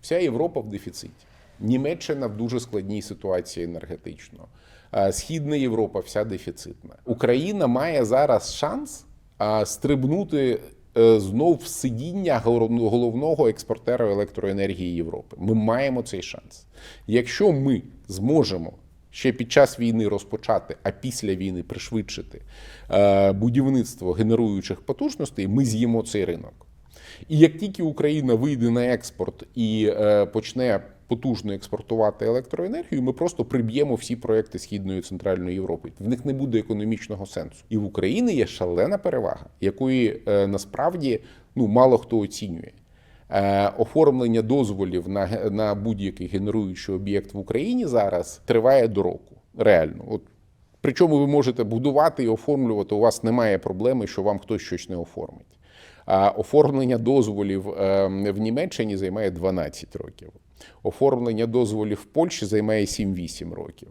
Вся Європа в дефіциті. Німеччина в дуже складній ситуації енергетично. Е, Східна Європа вся дефіцитна. Україна має зараз шанс стрибнути е, знов в сидіння головного експортера електроенергії Європи. Ми маємо цей шанс. Якщо ми зможемо ще під час війни розпочати, а після війни пришвидшити е, будівництво генеруючих потужностей, ми з'їмо цей ринок. І як тільки Україна вийде на експорт і е, почне потужно експортувати електроенергію, ми просто приб'ємо всі проекти Східної і Центральної Європи. В них не буде економічного сенсу. І в Україні є шалена перевага, якої е, насправді ну мало хто оцінює. Е, Оформлення дозволів на, на будь-який генеруючий об'єкт в Україні зараз триває до року. Реально, от Причому ви можете будувати і оформлювати. У вас немає проблеми, що вам хтось щось не оформить. А оформлення дозволів е, в Німеччині займає 12 років. Оформлення дозволів в Польщі займає 7-8 років.